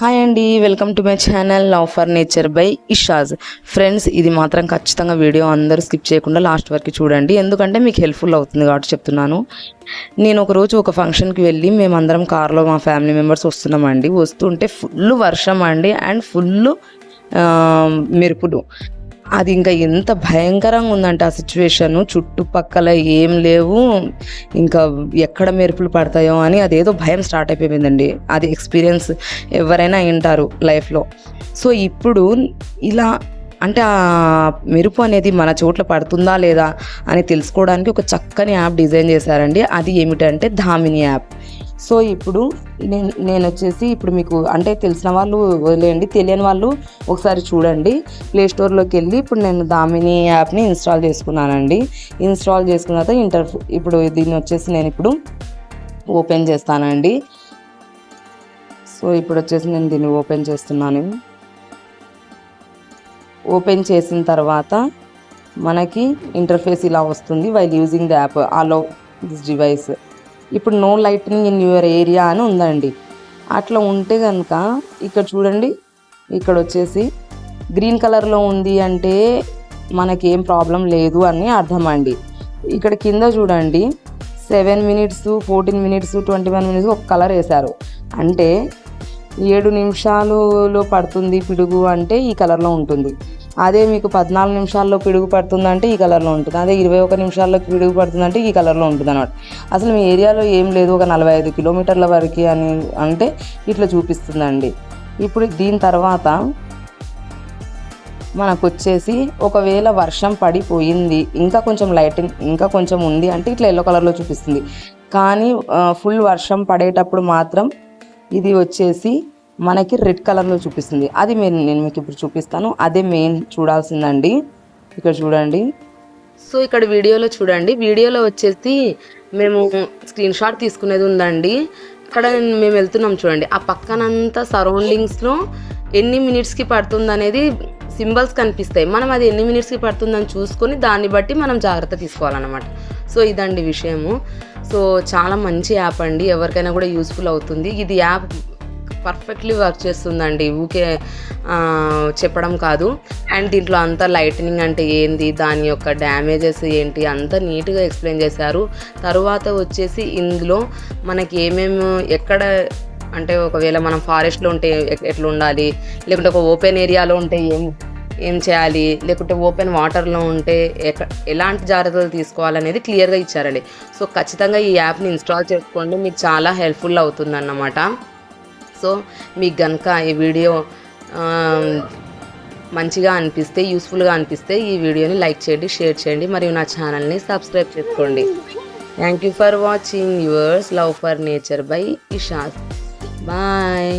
Hi అండి welcome to my channel love for nature by Ishaz. Friends ఇది మాత్రం ఖచ్చితంగా వీడియో అందరూ స్కిప్ చేయకుండా లాస్ట్ వరకు చూడండి. ఎందుకంటే మీకు హెల్ప్ఫుల్ అవుతుంది కాబట్టి చెప్తున్నాను. నేను ఒక రోజు ఒక ఫంక్షన్కి వెళ్ళి మేమందరం కార్లో మా ఫ్యామిలీ మెంబర్స్ వస్తున్నామండి. వస్తుంటే ఫుల్ వర్షం అండి అండ్ ఫుల్ మెరుపులు. అది ఇంకా ఎంత భయంకరంగా ఉందంటే ఆ సిచ్యువేషన్. చుట్టుపక్కల ఏం లేవు. ఇంకా ఎక్కడ మెరుపులు పడతాయో అని అదేదో భయం స్టార్ట్ అయిపోయిందండి. అది ఎక్స్పీరియన్స్ ఎవరైనా వింటారు లైఫ్లో. సో ఇప్పుడు ఇలా అంటే ఆ మెరుపు అనేది మన చోట్ల పడుతుందా లేదా అని తెలుసుకోవడానికి ఒక చక్కని యాప్ డిజైన్ చేశారండి. అది ఏమిటంటే ధామిని యాప్. సో ఇప్పుడు నేను నేను వచ్చేసి ఇప్పుడు మీకు అంటే తెలిసిన వాళ్ళు వదిలేయండి తెలియని వాళ్ళు ఒకసారి చూడండి. ప్లే స్టోర్లోకి వెళ్ళి ఇప్పుడు నేను దామిని యాప్ని ఇన్స్టాల్ చేసుకున్నానండి. ఇన్స్టాల్ చేసుకున్న తర్వాత ఇంటర్ ఇప్పుడు దీన్ని వచ్చేసి నేను ఇప్పుడు ఓపెన్ చేస్తానండి. సో ఇప్పుడు వచ్చేసి నేను దీన్ని ఓపెన్ చేస్తున్నాను. ఓపెన్ చేసిన తర్వాత మనకి ఇంటర్ఫేస్ ఇలా వస్తుంది while using the app allow this device ఇప్పుడు no lighting in your area అని ఉందండి. అట్లా ఉంటే కనుక ఇక్కడ చూడండి ఇక్కడ వచ్చేసి గ్రీన్ కలర్లో ఉంది అంటే మనకేం ప్రాబ్లం లేదు అని అర్థం అండి ఇక్కడ కింద చూడండి seven minutes fourteen minutes twenty one minutes ఒక కలర్ వేశారు. అంటే ఏడు నిమిషాలలో పడుతుంది పిడుగు అంటే ఈ కలర్లో ఉంటుంది. అదే మీకు పద్నాలుగు నిమిషాల్లో పిడుగు పడుతుందంటే ఈ కలర్లో ఉంటుంది. అదే ఇరవై ఒక నిమిషాల్లో పిడుగు పడుతుందంటే ఈ కలర్లో ఉంటుంది అన్నమాట. అసలు మీ ఏరియాలో ఏం లేదు ఒక నలభై ఐదు కిలోమీటర్ల వరకు అని అంటే ఇట్లా చూపిస్తుందండి. ఇప్పుడు దీని తర్వాత మనకు వచ్చేసి ఒకవేళ వర్షం పడిపోయింది ఇంకా కొంచెం లైటింగ్ ఇంకా కొంచెం ఉంది అంటే ఇట్లా ఎల్లో కలర్లో చూపిస్తుంది. కానీ ఫుల్ వర్షం పడేటప్పుడు మాత్రం ఇది వచ్చేసి మనకి రెడ్ కలర్లో చూపిస్తుంది. అది మెయిన్ నేను మీకు ఇప్పుడు చూపిస్తాను. అదే మెయిన్ చూడాల్సిందండి. ఇక్కడ చూడండి. సో ఇక్కడ వీడియోలో చూడండి. వీడియోలో వచ్చేసి మేము స్క్రీన్ షాట్ తీసుకునేది ఉందండి. ఇక్కడ మేము వెళ్తున్నాం చూడండి. ఆ పక్కనంతా సరౌండింగ్స్లో ఎన్ని మినిట్స్కి పడుతుంది అనేది సింబల్స్ కనిపిస్తాయి. మనం అది ఎన్ని మినిట్స్కి పడుతుందని చూసుకొని దాన్ని బట్టి మనం జాగ్రత్త తీసుకోవాలన్నమాట. సో ఇదండి విషయము. సో చాలా మంచి యాప్ అండి. ఎవరికైనా కూడా యూస్ఫుల్ అవుతుంది. ఇది యాప్ పర్ఫెక్ట్లీ వర్క్ చేస్తుందండి. ఊకే చెప్పడం కాదు. అండ్ దీంట్లో అంతా లైటనింగ్ అంటే ఏంది? దాని యొక్క డ్యామేజెస్ ఏంటి? అంతా నీట్గా ఎక్స్ప్లెయిన్ చేశారు. తర్వాత వచ్చేసి ఇందులో మనకి ఏమేమి ఎక్కడ అంటే ఒకవేళ మనం ఫారెస్ట్లో ఉంటే ఎ- ఎట్లా ఉండాలి? లేకుంటే ఒక ఓపెన్ ఏరియాలో ఉంటే ఏం ఏం చేయాలి? లేకుంటే ఓపెన్ వాటర్లో ఉంటే ఎలాంటి జాగ్రత్తలు తీసుకోవాలనేది క్లియర్గా ఇచ్చారండి. సో ఖచ్చితంగా ఈ యాప్ని ఇన్స్టాల్ చేసుకోండి. మీకు చాలా హెల్ప్ఫుల్ అవుతుందన్నమాట. సో మీకు కనుక ఈ వీడియో మంచిగా అనిపిస్తే యూస్ఫుల్గా అనిపిస్తే ఈ వీడియోని లైక్ చేయండి షేర్ చేయండి మరియు నా ఛానల్ని సబ్స్క్రైబ్ చేసుకోండి. Thank you for watching yours love for nature by Ishad bye